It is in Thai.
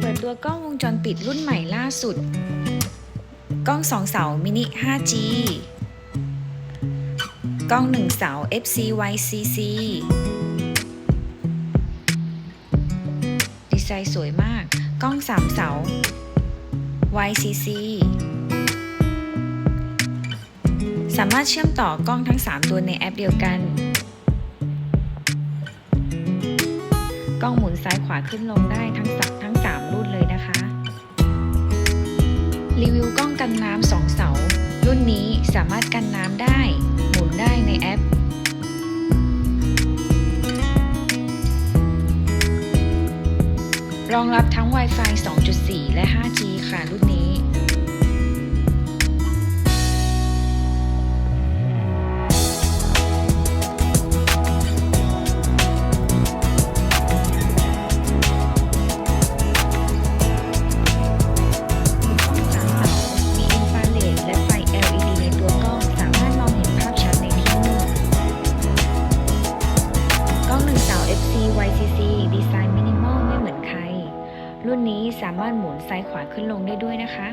เปิดตัวกล้องวงจรปิดรุ่นใหม่ล่าสุด กล้องสองเสามินิ 5G กล้องหนึ่งเสา FCYCC ดีไซน์สวยมาก กล้องสามเสา YCC สามารถเชื่อมต่อกล้องทั้ง 3 ตัวในแอปเดียวกัน กล้องหมุนซ้ายขวาขึ้นลงได้ทั้งสักทั้ รีวิวกล้องกันน้ำสองเสา รุ่นนี้สามารถกันน้ำได้ หมุนได้ในแอป รองรับทั้ง Wi-Fi 2.4 และ YCC ดีไซน์มินิมอลไม่เหมือนใคร รุ่นนี้สามารถหมุนซ้ายขวาขึ้นลงได้ด้วยนะคะ